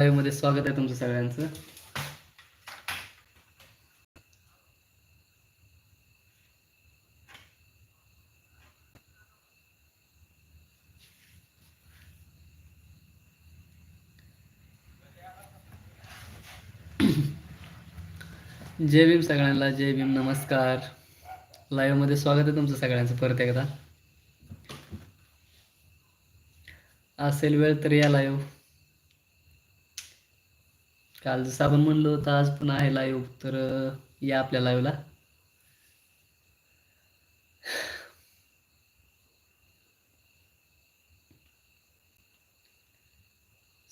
लाईव्हमध्ये स्वागत आहे तुमचं सगळ्यांचं. जय भीम सगळ्यांना जय भीम नमस्कार. लाईव्हमध्ये स्वागत आहे तुमचं सगळ्यांचं परत एकदा. असेल वेळ तर या लाईव्ह काल जसं आपण म्हणलं होतं आज पण आहे लाईव्ह तर या आपल्या लाईव्हला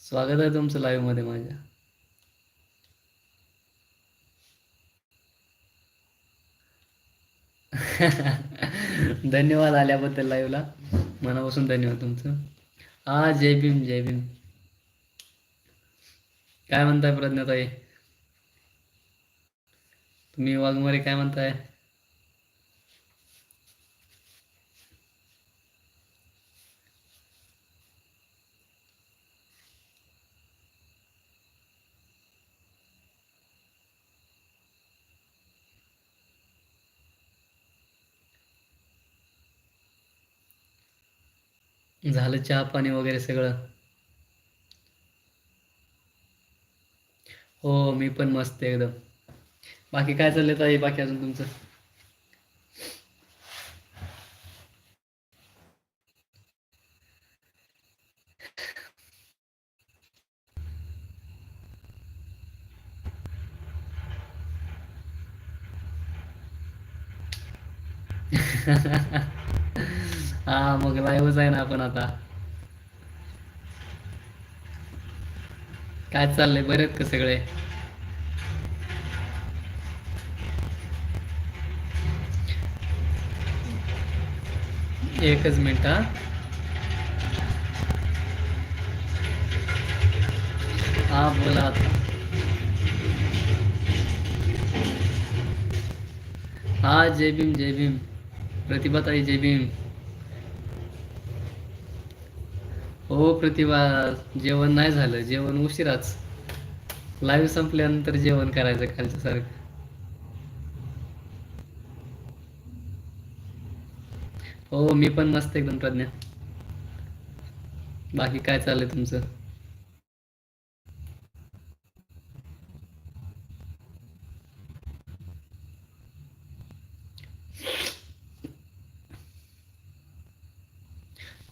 स्वागत आहे तुमचं लाईव्हमध्ये माझ्या. धन्यवाद आल्याबद्दल लाईव्हला मनापासून धन्यवाद तुमचं. हा जय भीम जय भीम. काय म्हणताय प्रज्ञाताई तुम्ही वाघमारे काय म्हणताय? झालं चहा पाणी वगैरे सगळं? हो मी पण मस्त आहे एकदम. बाकी काय चाललंय ताई? बाकी अजून तुमचं? हा मग लाईव्हच आहे ना आपण आता. काय चाललंय? बरे आहेत का सगळे? एकच मिनिट हा. हा बोला आता. हा जय भीम जय भीम. प्रतिभाताई जय भीम. हो प्रतिभा जेवण नाही झालं. जेवण उशिराच. लाईव्ह संपल्यानंतर जेवण करायचं कालच्या सारखं. हो मी पण मस्त एकदम प्रज्ञा. बाकी काय चाललंय तुमचं?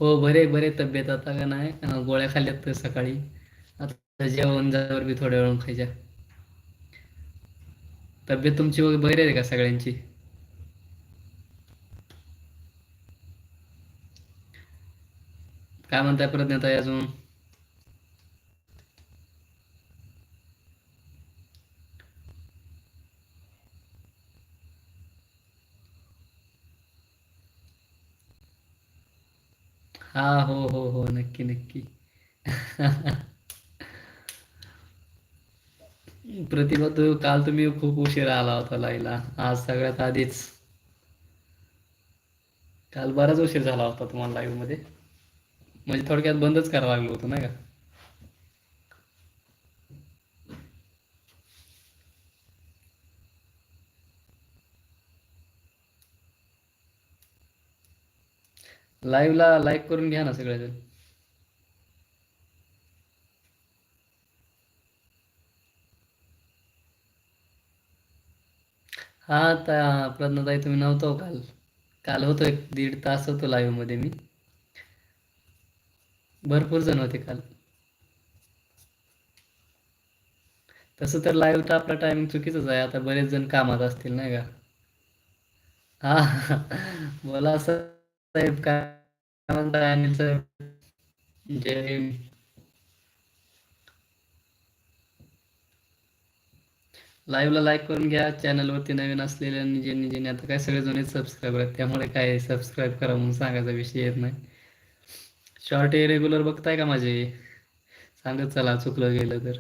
हो बरे बरे तब्येत आता का नाही? अं, गोळ्या खाल्ल्यात तर सकाळी. आता जेवण झाल्यावर बी थोड्या वेळ खायच्या. तब्येत तुमची वगैरे बरी आहे का सगळ्यांची? काय म्हणताय प्रज्ञाताई अजून? हा हो हो हो नक्की नक्की. प्रतिभा तू काल तुम्ही खूप उशिरा आला होता लाईला. आज सगळ्यात आधीच. काल बराच उशीर झाला होता तुम्हाला लाईव्हमध्ये. म्हणजे थोडक्यात बंदच करावं लागलं होतं नाही का? लाईव्हला लाईक करून घ्या ना सगळेजण. हा त्या प्रज्ञाताई तुम्ही नव्हतो हो काल. काल होतो एक दीड तास होतो लाईव्हमध्ये मी. भरपूर जण होते काल. तसं तर लाईव्हचा आपला टायमिंग चुकीचंच आहे. आता बरेच जण कामात असतील नाही का? हा बोला साहेब काय म्हणताय अनिल जय लाईव्हला लाईक करून घ्या चॅनलवरती नवीन असलेल्या ज्यांनी ज्यांनी आता काय सगळे जुने सबस्क्राईबर आहेत त्यामुळे काय सबस्क्राईब करा म्हणून सांगायचा विषय येत नाही. शॉर्ट हे रेग्युलर बघताय का माझे? सांगत चला चुकलं गेलं तर.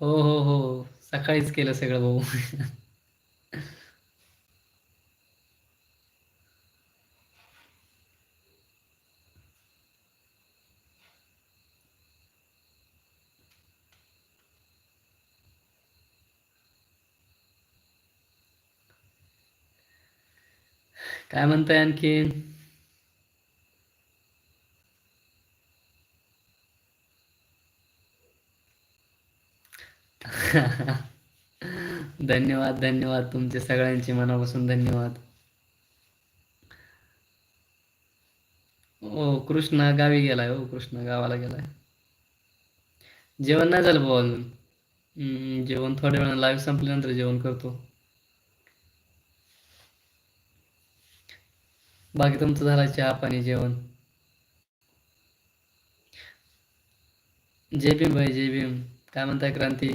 हो हो हो. सकाळीच केलं सगळं भाऊ. काय म्हणताय आणखीन? धन्यवाद धन्यवाद. तुमचे सगळ्यांचे मनापासून धन्यवाद. ओ कृष्णा गावी गेलाय हो कृष्णा गावाला गेलाय. जेवण नाही झालं भाऊ अजून? जेवण थोड्या वेळानं लाईव्ह संपल्यानंतर जेवण करतो. बाकी तुमचं झालं चहा पाणी जेवण? जय भीम भाई जय भीम. काय म्हणताय क्रांती?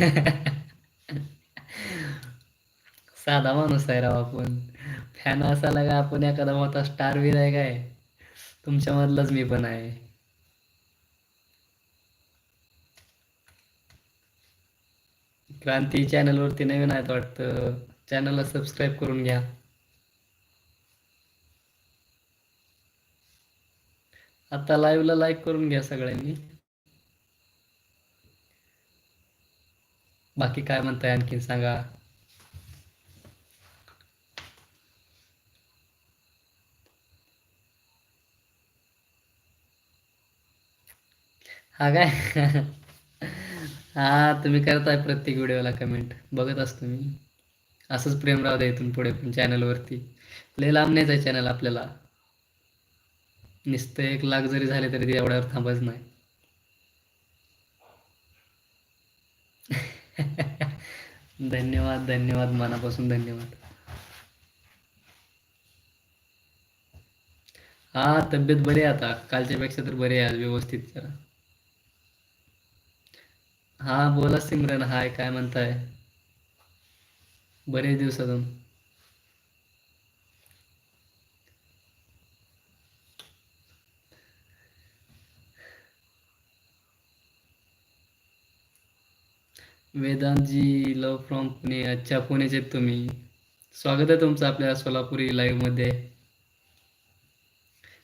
साधा माणूस आहे राव आपण. फॅन असायला का आपण एखादा मोठा स्टार बी आहे काय? तुमच्या मधलाच मी पण आहे. क्रांती चॅनलवरती नवीन आहेत वाटतं. चॅनलला सबस्क्राईब करून घ्या. आता लाईव्हला लाईक करून घ्या सगळ्यांनी. बाकी काय म्हणताय आणखीन सांगा. हा काय? हा तुम्ही करताय प्रत्येक व्हिडिओला कमेंट बघत असतो मी असंच प्रेम राहू द्या इथून पुढे पण चॅनलवरती लय लांब नाही आहे चॅनल आपल्याला. नुसतं एक लाख जरी झाले तरी ते एवढ्यावर थांबायचं नाही. धन्यवाद धन्यवाद मनापासून धन्यवाद. हा तब्येत बरी आहे आता. कालच्या पेक्षा तर बरी आहे आज व्यवस्थित जरा. हा बोला सिमरन. हाय काय म्हणताय? बरेच दिवसातून. वेदांतजी लव फ्रॉम पुणे अच्छा पुण्याचे आहेत तुम्ही. स्वागत आहे तुमचं आपल्या सोलापुरी लाईव्हमध्ये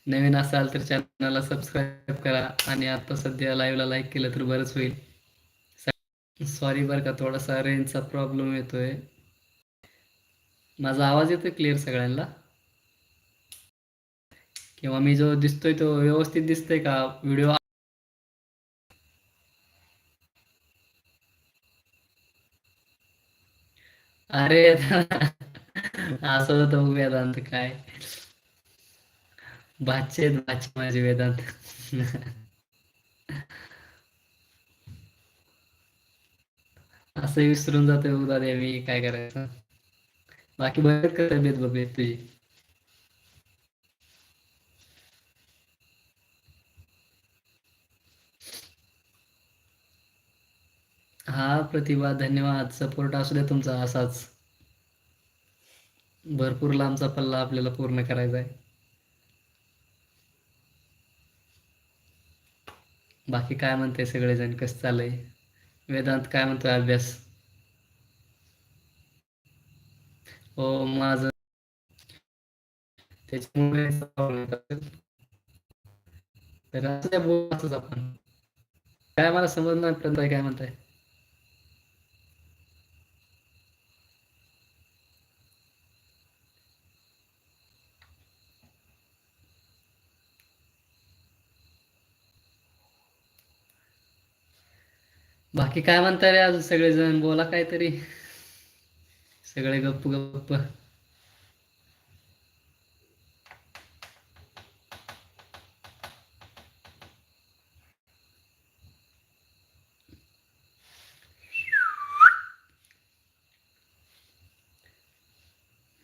नवीन असाल तर चॅनलला सबस्क्राईब करा आणि आता सध्या लाईव्हला लाईक केलं तर बरंच होईल. सॉरी बरं का थोडासा रेंजचा प्रॉब्लेम येतोय. माझा आवाज येतोय क्लिअर सगळ्यांना? किंवा मी जो दिसतोय तो व्यवस्थित दिसतोय का? व्हिडिओ अरे असं होतं वेदांत काय? भाचे भाचे माझे वेदांत. असं विसरून जातोय उदा मी काय करायचं? बाकी बरं का तब्येत बघूया तुझी? हा प्रतिभा धन्यवाद. सपोर्ट असू द्या तुमचा असाच. भरपूर लांबचा पल्ला आपल्याला पूर्ण करायचा आहे. बाकी काय म्हणते सगळेजण? कसं चाललंय? वेदांत काय म्हणतोय अभ्यास? हो माझ. त्याच्यामुळे तर काय आपण. काय मला समजणार काय म्हणताय? बाकी काय म्हणता रे अजून सगळेजण? बोला काहीतरी. सगळे गप्प गप्प.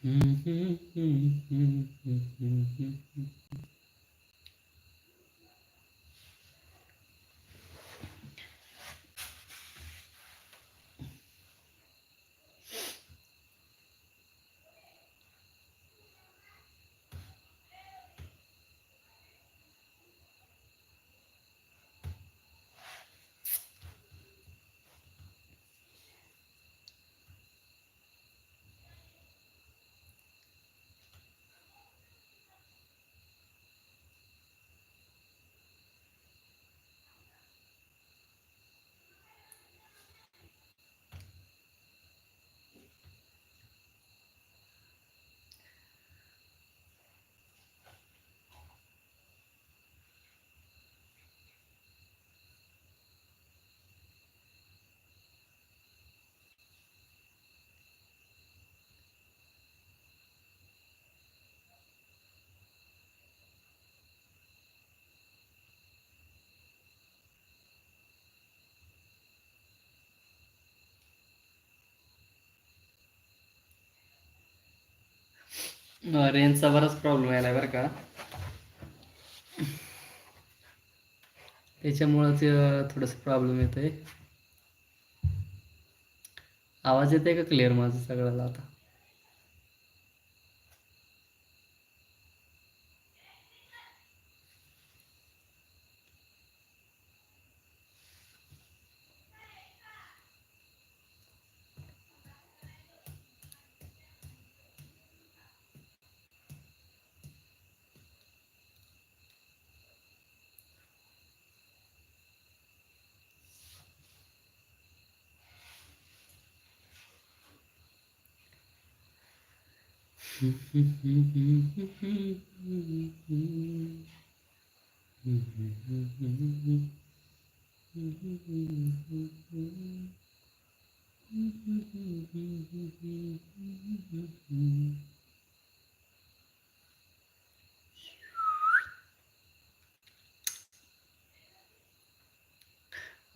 Mm-hmm. रेंजचा बराच प्रॉब्लेम यायला बरं का. त्याच्यामुळंच थोडंसं प्रॉब्लेम येतोय. आहे आवाज येते का क्लिअर माझं सगळ्याला आता?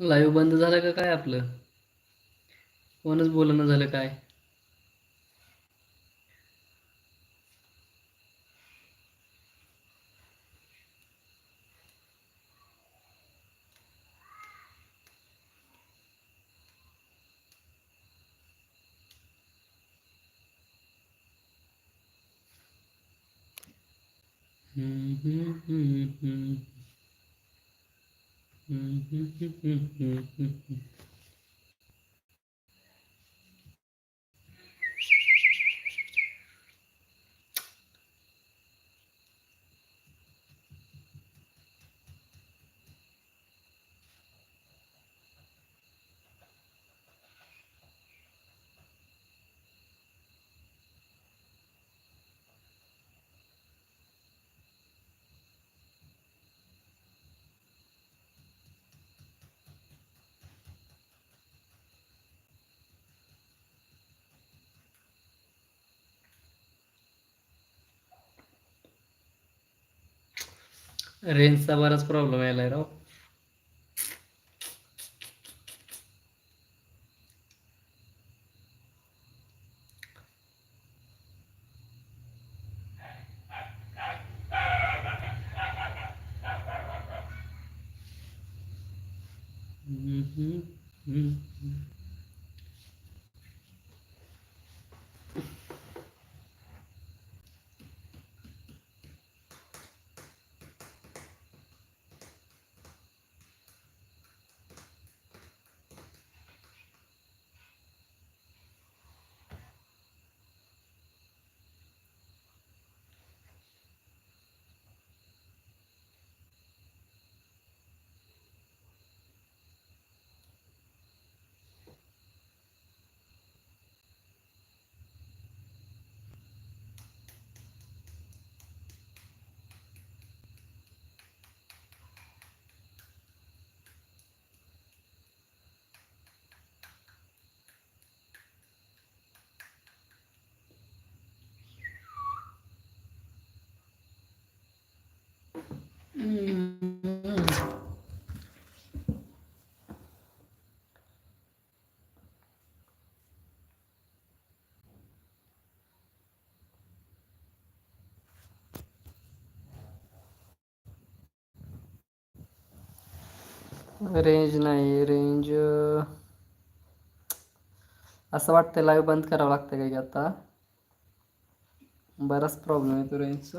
लाईव्ह बंद झालं का काय आपलं? कोणच बोलणं झालं काय? Mm-hmm. mm-hmm, mm-hmm, mm-hmm रेंजचा बराच प्रॉब्लेम यायलाय राव. रेंज नाही रेंज असं लाईव्ह बंद करावं लागतं काय की आता बराच प्रॉब्लेम येतो रेंजचा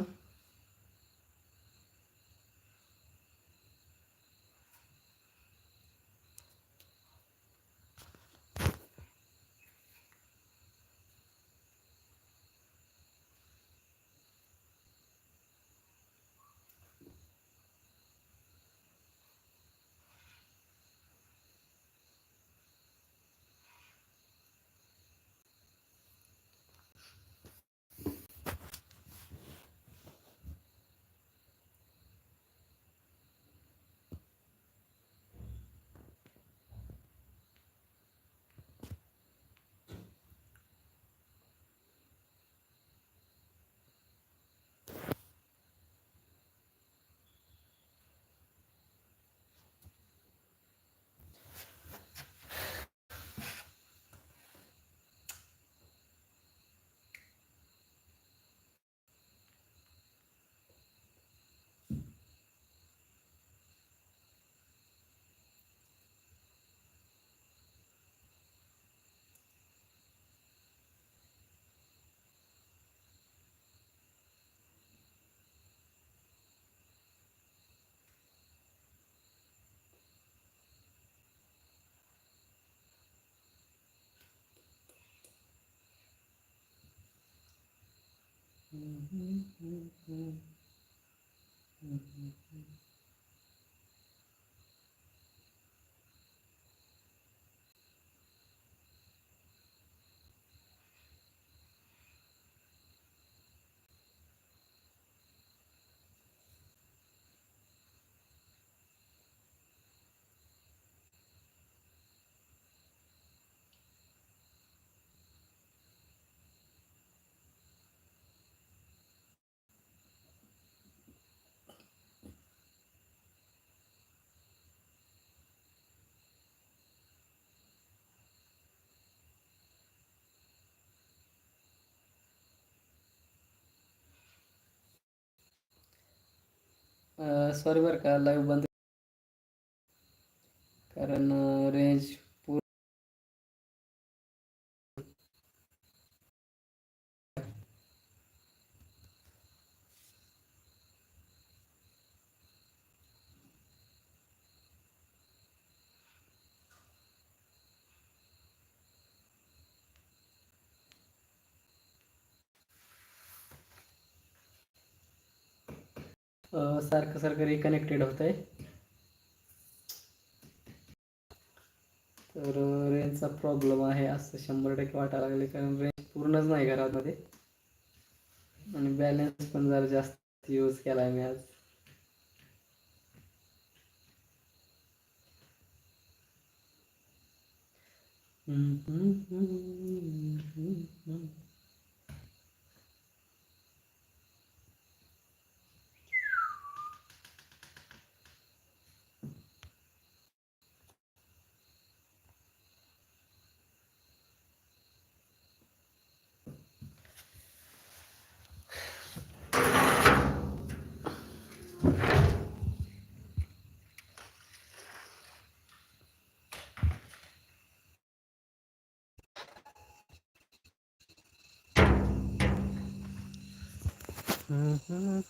Mm-hmm. mm-hmm. mm-hmm. सॉरी बरं का लाईव्ह बंद. कारण सारखं सारखं रिकनेक्टेड होत आहे तर रेंजचा प्रॉब्लेम आहे असं शंभर टक्के वाटायला लागले कारण रेंज पूर्णच नाही घरामध्ये. आणि बॅलन्स पण जरा जास्त यूज केला आहे मी आज. हम्म हम्म हम्म हम्म. Mm-hmm.